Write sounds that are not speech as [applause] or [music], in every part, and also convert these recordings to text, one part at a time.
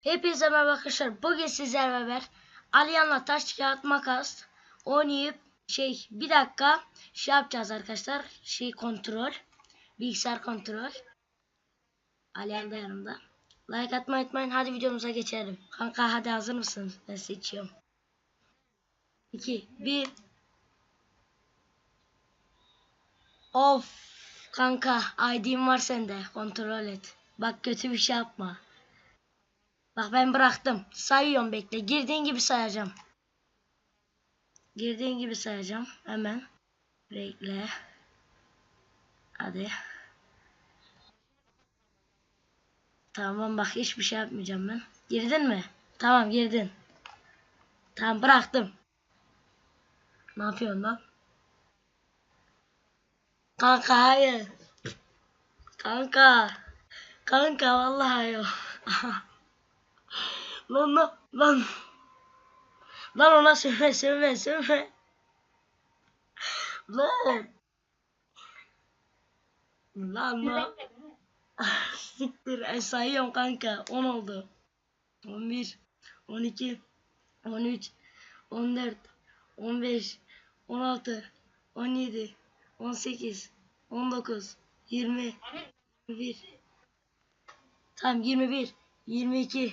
Hepinize merhaba arkadaşlar. Bugün sizlerle beraber Aliyan'la taş kağıt makas oynayıp şey bir dakika şey yapacağız arkadaşlar. Şey kontrol. Bilgisayar kontrol. Aliyan da yanımda. Like atmayı unutmayın. Hadi videomuza geçelim. Kanka hadi hazır mısın? Ben seçiyorum. 2 1 Of kanka ID'm var sende. Kontrol et. Bak kötü bir şey yapma. Bak ben bıraktım. Sayıyorum bekle. Girdiğin gibi sayacağım. Girdiğin gibi sayacağım. Hemen. Bekle. Hadi. Tamam bak hiçbir şey yapmayacağım ben. Girdin mi? Tamam girdin. Tamam bıraktım. Ne yapıyorsun lan? Kanka hayır. Kanka. Kanka vallahi yok. [laughs] Lan lan lan. Lan ona sövme sövme sövme. Lan. Lan lan. Siktir. E, sayıyorum kanka. 10 oldu. 11, 12, 13, 14, 15, 16, 17, 18, 19, 20, 21. Tamam 21, 22,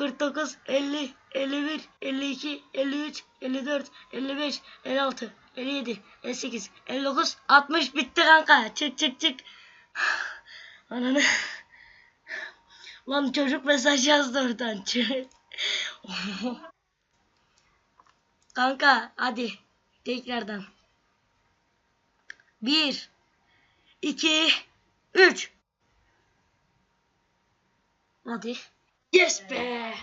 49, 50, 51, 52, 53, 54, 55, 56, 57, 58, 59, 60 bitti kanka. Çık çık çık. [sighs] Ananı. [sighs] Lan çocuk mesaj yazdı oradan. [laughs] Kanka hadi tekrardan. 1 2 3 Hadi. Yes be.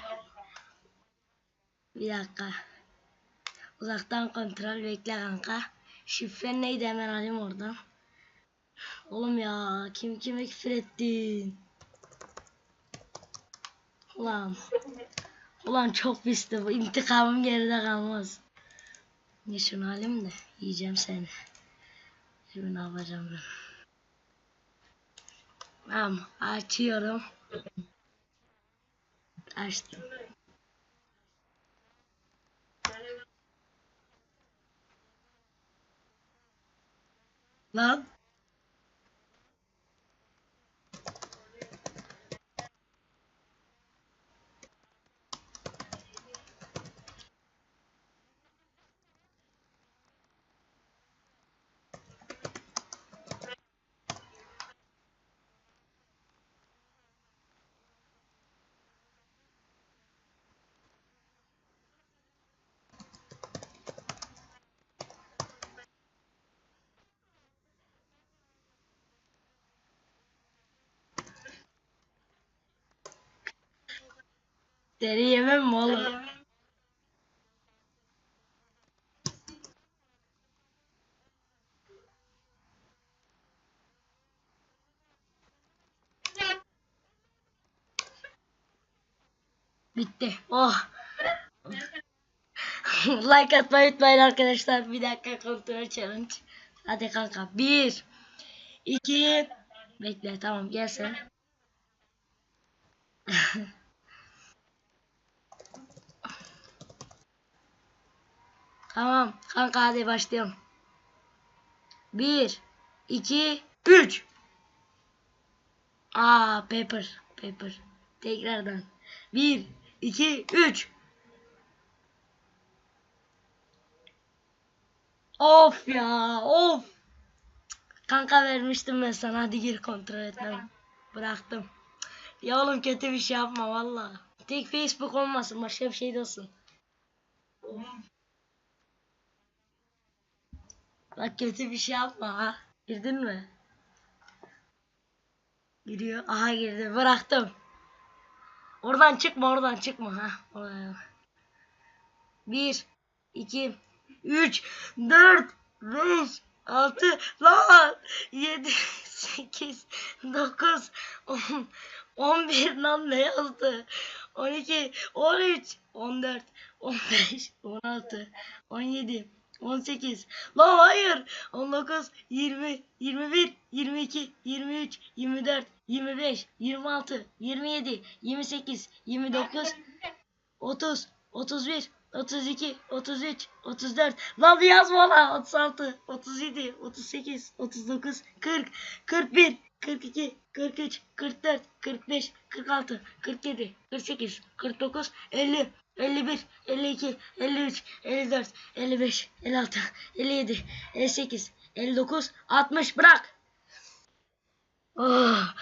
Bir dakika. Uzaktan kontrol bekle kanka. Şifren neydi hemen alayım oradan. Oğlum ya kim kime küfür ettin? Ulan. Ulan çok pisti bu. İntikamım geride kalmaz. Ne şunu alayım da yiyeceğim seni. Şimdi ne yapacağım ben? Tamam açıyorum. Açtım. Lan. Deri yemem mi oğlum? Bitti. Oh. [laughs] like atmayı unutmayın arkadaşlar. Bir dakika kontrol challenge. Hadi kanka. Bir. iki. Bekle tamam gel [laughs] Tamam kanka hadi başlayalım. Bir, iki, üç. Aa paper, paper. Tekrardan. Bir, iki, üç. Of ya, of. Kanka vermiştim ben sana. Hadi gir kontrol etmem. Bıraktım. Ya oğlum kötü bir şey yapma valla. Tek Facebook olmasın, başka bir şey de olsun. Bak kötü bir şey yapma ha. Girdin mi? Giriyor. Aha girdi. Bıraktım. Oradan çıkma oradan çıkma ha. Oraya. Bir, iki, 3, 4, 5, 6, lan 7, 8, 9, 10, 11 lan ne yazdı? 12, 13, 14, 15, 16, 17, 18, lan hayır 19, 20, 21, 22, 23, 24, 25, 26, 27, 28, 29, 30, 31, 32, 33, 34. Lan yazma lan. 36, 37, 38, 39, 40, 41, 42, 43, 44, 45, 46, 47, 48, 49, 50, 51, 52, 53, 54, 55, 56, 57, 58, 59, 60 bırak. Oh,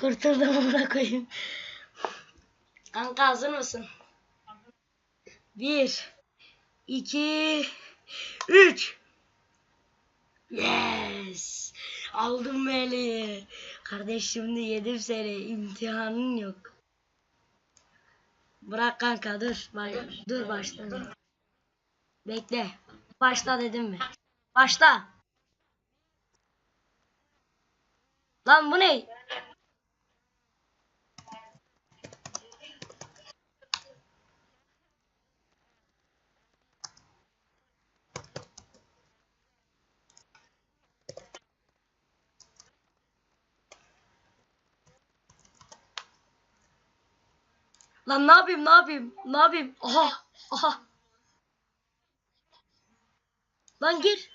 kurtuldum amına koyayım. Kanka hazır mısın? Bir, iki, üç. Yes. Aldım beni. Kardeş şimdi yedim seni. İmtihanın yok. Bırak kanka dur. Bak, dur başla. Bekle. Başla dedim mi? Başla. Lan bu ne? Lan ne yapayım ne yapayım ne yapayım? Aha aha. Lan gir.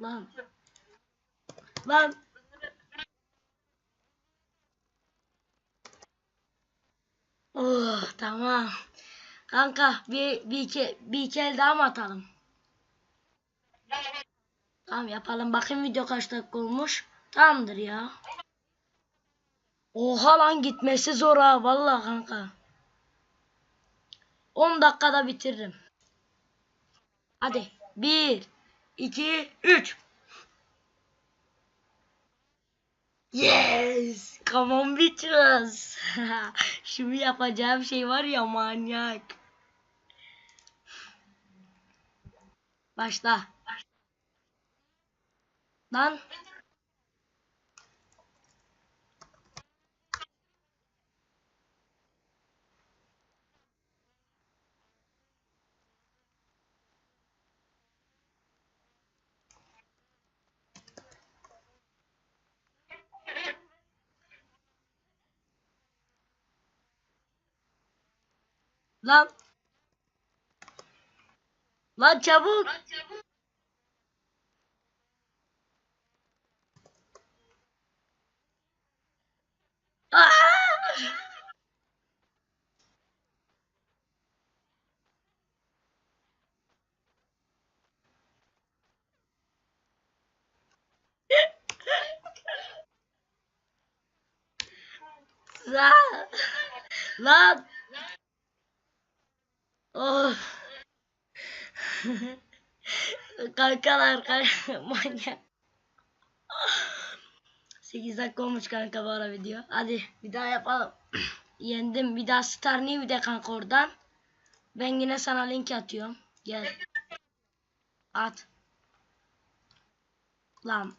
Lan. Lan. Oh tamam. Kanka bir bir iki bir iki el daha mı atalım? Tamam yapalım. Bakayım video kaç dakika olmuş. Tamamdır ya. Oha lan gitmesi zor ha vallahi kanka. 10 dakikada bitiririm. Hadi. 1 2 3 Yes! Come on bitches! [laughs] Şimdi yapacağım şey var ya manyak. Başla. Lan. Lan. Lan çabuk. Aa! Lan. [laughs] Lan. Of. Kankalar kanka manyak. 8 dakika olmuş kanka bu ara video. Hadi bir daha yapalım. Yendim. Bir daha Star New de kanka oradan. Ben yine sana link atıyorum. Gel. At. Lan.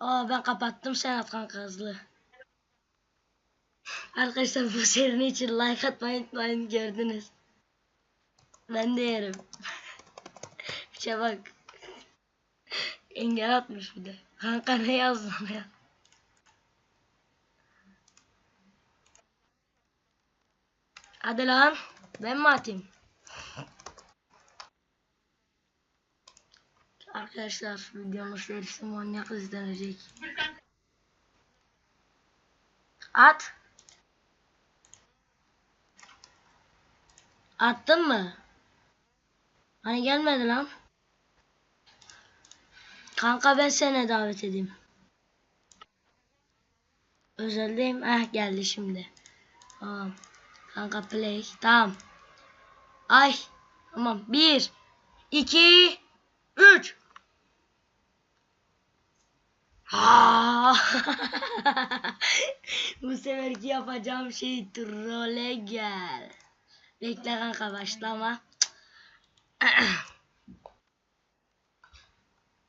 Aa ben kapattım sen at kanka hızlı. Arkadaşlar bu serinin için like atmayı unutmayın gördünüz. Ben de yerim. [laughs] Şuna bak. Engel atmış bir de. Kanka ne yazdın ya? Hadi lan. Ben mi atayım? Arkadaşlar videomuz serisi manyak izlenecek. At. Attın mı? Hani gelmedi lan. Kanka ben seni davet edeyim. Özeldeyim. Eh geldi şimdi. Tamam. Kanka play. Tamam. Ay. Tamam. Bir. iki, Üç. [laughs] Bu seferki yapacağım şey trole gel. Bekle kanka başlama.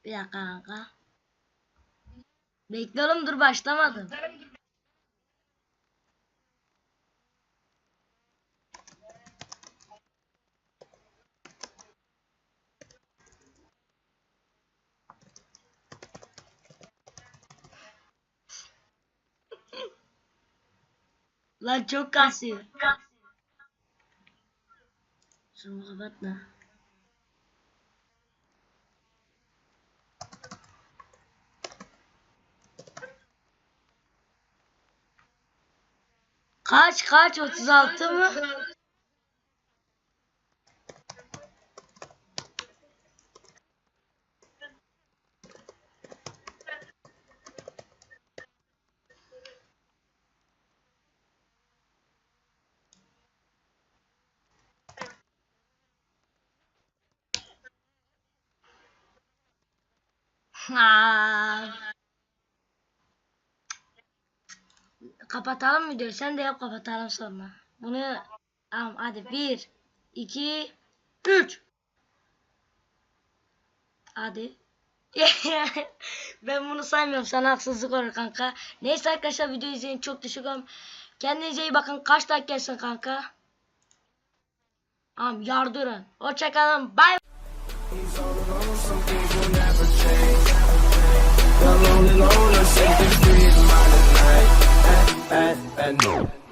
Bir dakika kanka. Bekle oğlum dur başlamadım. Lan çok kasıyor. Kapatma. Kaç kaç 36 mı? Kapatalım videoyu. Sen de yap kapatalım sonra. Bunu tamam hadi bir, iki, üç. Hadi. [laughs] ben bunu saymıyorum. Sana haksızlık olur kanka. Neyse arkadaşlar videoyu izleyin. Çok teşekkür ederim. Kendinize iyi bakın. Kaç dakikasın kanka? Tamam yardırın. Hoşçakalın. Bye. He's I'm the lonely. let's the street, my life. and.